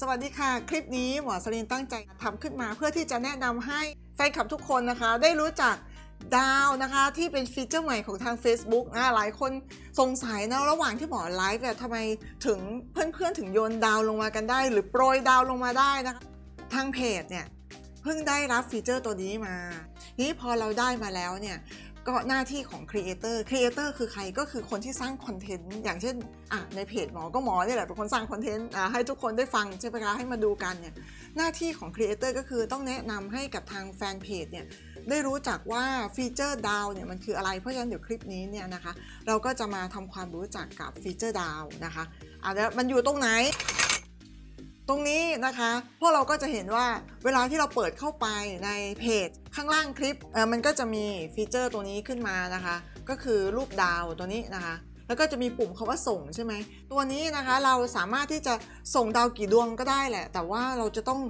สวัสดีค่ะ คลิปนี้หมอสลินตั้งใจทำขึ้นมาเพื่อที่จะแนะนำให้แฟนคลับทุกคนนะคะ ได้รู้จักดาวนะคะที่เป็นฟีเจอร์ใหม่ของทาง Facebook อ่าหลายคนสงสัยนะระหว่างที่หมอไลฟ์เนี่ยทำไมถึงเพื่อนๆถึงโยนดาวลงมากันได้ หรือโปรยดาวลงมาได้นะคะทางเพจเนี่ยเพิ่งได้รับฟีเจอร์ตัวนี้มา นี้พอเราได้มาแล้วเนี่ย ก็หน้าที่ของครีเอเตอร์ครีเอเตอร์คือใครก็คือคนที่สร้างคอนเทนต์อย่างเช่นอะในเพจหมอก็หมอเนี่ยแหละเป็นคนสร้างคอนเทนต์อะให้ทุกคนได้ฟังใช่ไหมคะให้มาดูกันเนี่ยหน้าที่ของครีเอเตอร์ก็คือต้องแนะนำให้กับทางแฟนเพจเนี่ยได้รู้จักว่าฟีเจอร์ดาวเนี่ยมันคืออะไรเพราะฉะนั้นเดี๋ยวคลิปนี้เนี่ยนะคะเราก็จะมาทำความรู้จักกับฟีเจอร์ดาวนะคะอะแล้วมันอยู่ตรงไหน ตรงนี้นะคะพวกเราก็จะเห็นว่าเวลาที่เราเปิดเข้าไปในเพจข้างล่างคลิปมันก็จะมีฟีเจอร์ตัวนี้ขึ้นมานะคะ ก็คือรูปดาวตัวนี้นะคะ แล้วก็จะมีปุ่มคาว่าส่งใช่ไหมตัวนี้นะคะเราสามารถที่จะส่งดาวกี่ดวงก็ได้แหละ แต่ว่าเราจะต้อง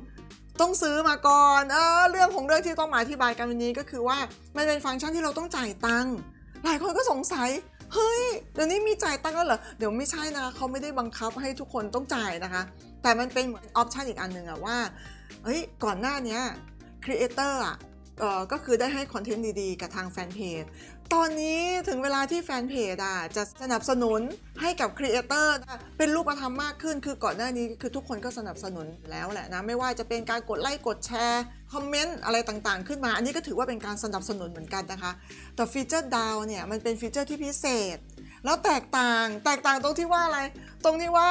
ต้องซื้อมาก่อนเออเรื่องของเรื่องที่ต้องมาอธิบายกันวันนี้ก็คือว่ามันเป็นฟังก์ชันที่เราต้องจ่ายตังค์หลายคนก็สงสัย เฮ้ยเดี๋ยวนี้มีจ่ายตังค์แล้วเหรอเดี๋ยวไม่ใช่นะเขาไม่ได้บังคับให้ทุกคนต้องจ่ายนะคะ แต่มันเป็นเหมือนออปชันอีกอันหนึ่งอะว่าเฮ้ยก่อนหน้านี้ครีเอเตอร์อะ ก็คือได้ให้คอนเทนต์ดีๆ กับทางแฟนเพจ ตอนนี้ถึงเวลาที่แฟนเพจอะจะสนับสนุนให้กับครีเอเตอร์เป็นรูปธรรมมากขึ้น คือก่อนหน้านี้คือทุกคนก็สนับสนุนแล้วแหละนะ ไม่ว่าจะเป็นการกดไลค์กดแชร์คอมเมนต์อะไรต่างๆ ขึ้นมา อันนี้ก็ถือว่าเป็นการสนับสนุนเหมือนกันนะคะ แต่ฟีเจอร์ดาวเนี่ยมันเป็นฟีเจอร์ที่พิเศษ แล้วแตกต่างแตกต่างตรงที่ว่าอะไร ตรงที่ว่า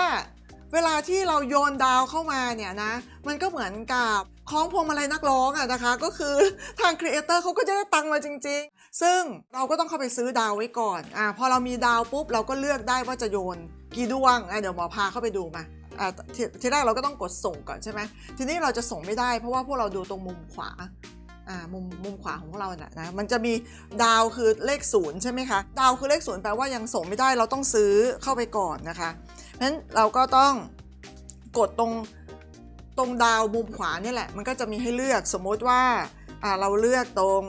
เวลาที่เราโยนดาวเข้ามาเนี่ยนะ มันก็เหมือนกับคล้องพวงมาลัยนักร้องอะนะคะ ก็คือทางครีเอเตอร์เขาก็จะได้ตังค์มาจริง ๆ ซึ่งเราก็ต้องเข้าไปซื้อดาวไว้ก่อนอ่าพอเรามีดาวปุ๊บเราก็เลือกได้ว่าจะโยนกี่ดวงอะเดี๋ยวหมอพาเข้าไปดูมาอ่าททีแรกเราก็ต้องกดส่งก่อนใช่ไหมทีนี้เราจะส่งไม่ได้เพราะว่าพวกเราดูตรงมุมขวาอ่ามุมมุมขวาของพวกเราน่ะนะมันจะมีดาวคือเลขศูนย์ใช่ไหมคะดาวคือเลขศูนย์แปลว่ายังส่งไม่ได้เราต้องซื้อเข้าไปก่อนนะคะเพราะฉะนั้นเราก็ต้อง กดตรงตรงดาวมุมขวาเนี่ยแหละ มันก็จะมีให้เลือกสมมติว่าอ่าเราเลือกตรง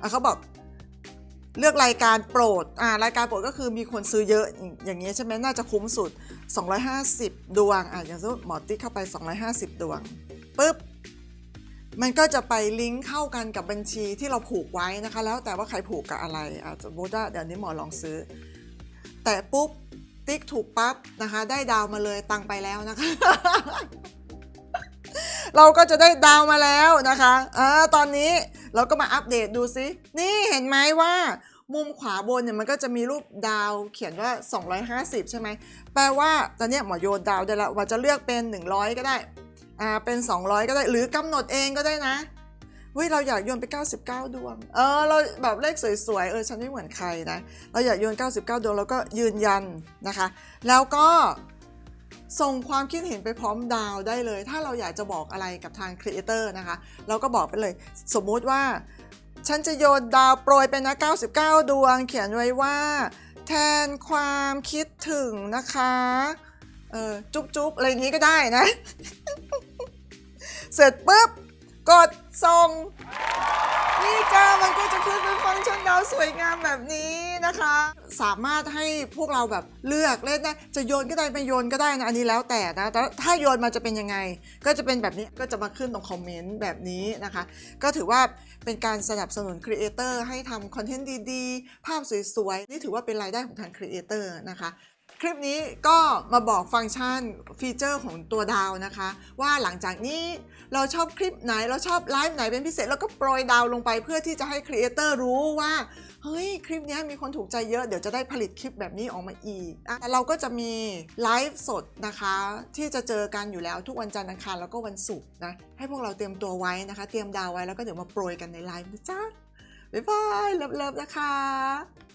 อะเขาบอกเลือกรายการโปรดอ่ารายการโปรดก็คือมีคนซื้อเยอะอย่างนี้ยใช่ไหมน่าจะคุ้มสุด 250 ดวงอะอย่างสมมติหมอติ๊กเข้าไป 250 ดวงปุ๊บมันก็จะไปลิงก์เข้ากันกับบัญชีที่เราผูกไว้นะคะ แล้วแต่ว่าใครผูกกับอะไรอะสมมติว่าเดี๋ยวนี้หมอลองซื้อ แต่ปุ๊บ ติ๊กถูกปั๊บนะคะ ได้ดาวมาเลยตังไปแล้วนะคะ เราก็จะได้ดาวมาแล้วนะคะอ่าตอนนี้เราก็มาอัปเดตดูซินี่เห็นไหมว่ามุมขวาบนเนี่ยมันก็จะมีรูปดาวเขียนว่า 250 ใช่ไหม แปลว่าตอนนี้หมอโยนดาวได้แล้วว่าจะเลือกเป็น 100 ก็ได้ อ่า เป็น 200 ก็ได้ หรือกำหนดเองก็ได้นะ เฮ้ยเราอยากโยนไป 99 ดวง เออเราแบบเลขสวยๆ เออฉันไม่เหมือนใครนะ เราอยากโยน 99 ดวงแล้วก็ยืนยันนะคะ แล้วก็ส่งความคิดเห็นไปพร้อมดาวได้เลย ถ้าเราอยากจะบอกอะไรกับทางครีเอเตอร์นะคะ เราก็บอกไปเลย สมมุติว่า ฉันจะโยนดาวโปรยไปนะ 99 ดวง เขียนไว้ว่า แทนความคิดถึงนะคะ เออจุ๊บจุ๊บอะไรอย่างนี้ก็ได้นะ เสร็จปุ๊บ กดส่ง นี่จ้ามันก็จะขึ้นเป็นฟังก์ชันดาวสวยงามแบบนี้นะคะ สามารถให้พวกเราแบบเลือกเล่นได้จะโยนก็ได้ไม่โยนก็ได้นะอันนี้แล้วแต่นะแต่ถ้าโยนมาจะเป็นยังไง ก็จะเป็นแบบนี้ก็จะมาขึ้นตรงคอมเมนต์แบบนี้นะคะ ก็ถือว่าเป็นการสนับสนุนครีเอเตอร์ให้ทำคอนเทนต์ดีๆ ภาพสวยๆ นี่ถือว่าเป็นรายได้ของทางครีเอเตอร์นะคะ ลิปนี้ก็มาบอกฟังก์ชันฟีเจอร์ของตัวดาวนะคะ ว่าหลังจากนี้เราชอบคลิปไหนเราชอบไลฟ์ไหนเป็นพิเศษ แล้วก็โปรยดาวลงไปเพื่อที่จะให้ครีเอเตอร์รู้ว่า เฮ้ย คลิปนี้มีคนถูกใจเยอะเดี๋ยวจะได้ผลิตคลิปแบบนี้ออกมาอีกแต่เราก็จะมีไลฟ์สดนะคะ ที่จะเจอกันอยู่แล้วทุกวันจันทร์อังคารแล้วก็วันศุกร์นะให้พวกเราเตรียมตัวไว้นะคะ เตรียมดาวไว้แล้วก็เดี๋ยวมาโปรยกันในไลฟ์นะจ๊ะบ๊ายบายเลิฟๆนะคะ